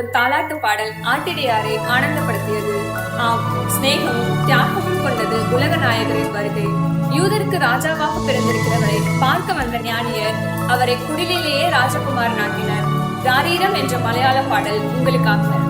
ஒரு தாலாட்டு பாடல் ஆட்டிடையாரை ஆனந்தப்படுத்தியது. ஆம் சிநேகம் தியாகமும் கொண்டது உலக நாயகரின் வருகை. யூதருக்கு ராஜாவாக பிறந்திருக்கிறவரை பார்க்க வந்த ஞானியர் அவரை குடிலிலேயே ராஜகுமார் நாட்டினர் தாரீரம் என்ற மலையாள பாடல் உங்களுக்காக.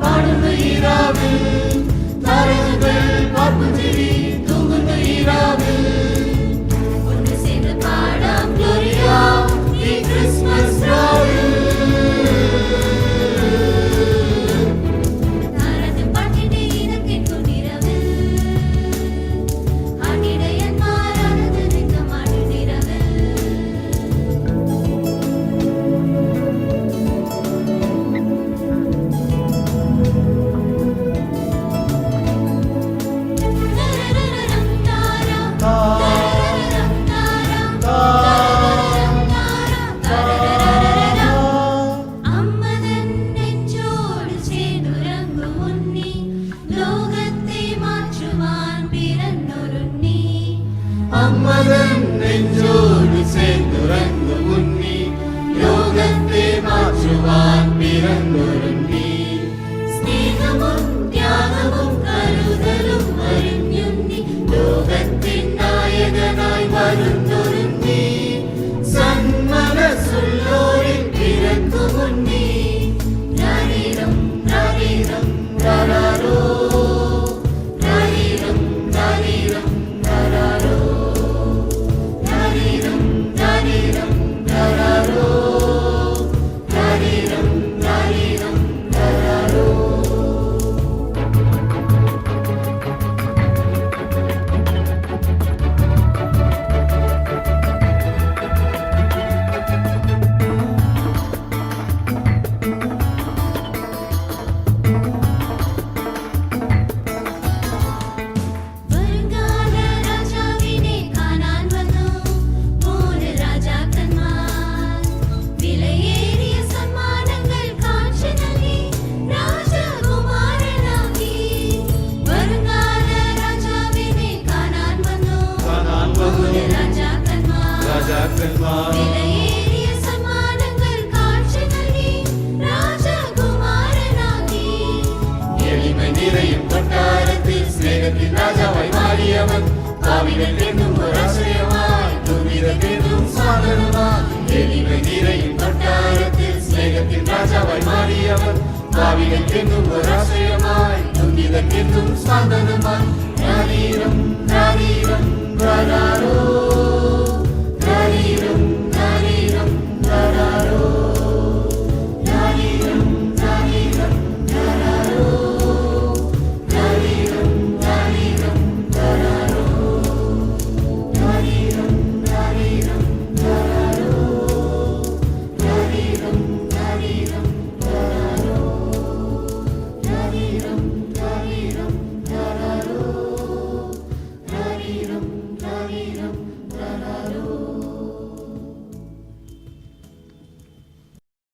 பாடும் இராவில் നെഞ്ചോട് ചേർന്നുറങ്ങും ഉണ്ണി. ലോകത്തെ മാറ്റുവാൻ പിറന്നൊരുണ്ണി ஆவிதத்தென்னும் ஒரு ஆசிரியமாய் துரிதத்தென்னும் சாதனமாய் எளிமை நிறையும் கொட்டாரத்தில் ஸ்நேகத்தின் ராஜாவாய் மாறியவர். பாவிதத்தென்னும் ஒரு ஆசிரியமாய் துரிதத்தென்னும் சாதனமாய் நாரீரம் நாரீரம் ராரோ